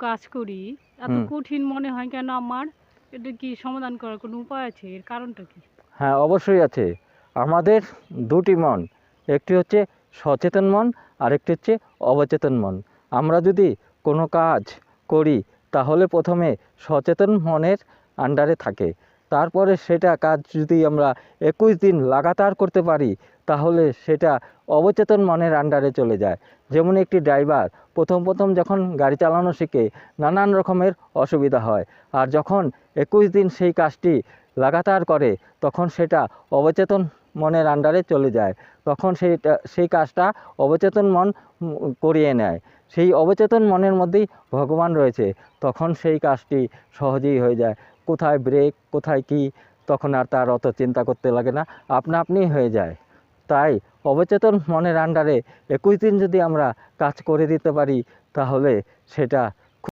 কাজ করি এত কঠিন মনে হয় কেন আমার? এটা কি সমাধান করার কোনো উপায় আছে? এর কারণটা কি? হ্যাঁ অবশ্যই আছে। আমাদের দুটি মন একটি হচ্ছে সচেতন মন আর একটি হচ্ছে অবচেতন মন। আমরা যদি কোনো কাজ করি তাহলে প্রথমে সচেতন মনের আন্ডারে থাকে। তারপরে সেটা কাজ যদি আমরা একুশ দিন লাগাতার করতে পারি, তাহলে সেটা অবচেতন মনের আন্ডারে চলে যায়। যেমন একটি ড্রাইভার প্রথম প্রথম যখন গাড়ি চালানো শিখে, নানান রকমের অসুবিধা হয়। আর যখন একুশ দিন সেই কাজটি লাগাতার করে, তখন সেটা অবচেতন মনের আন্ডারে চলে যায়। তখন সেইটা, সেই কাজটা অবচেতন মন করিয়ে নেয়। সেই অবচেতন মনের মধ্যেই ভগবান রয়েছে। তখন সেই কাজটি সহজেই হয়ে যায়। কোথায় ব্রেক কোথায় কি, তখন আর তার অত চিন্তা করতে লাগে না। আপনা আপনি হয়ে যায়। তাই অবচেতন মনের আন্ডারে একুশ দিন যদি আমরা কাজ করে দিতে পারি, তাহলে সেটা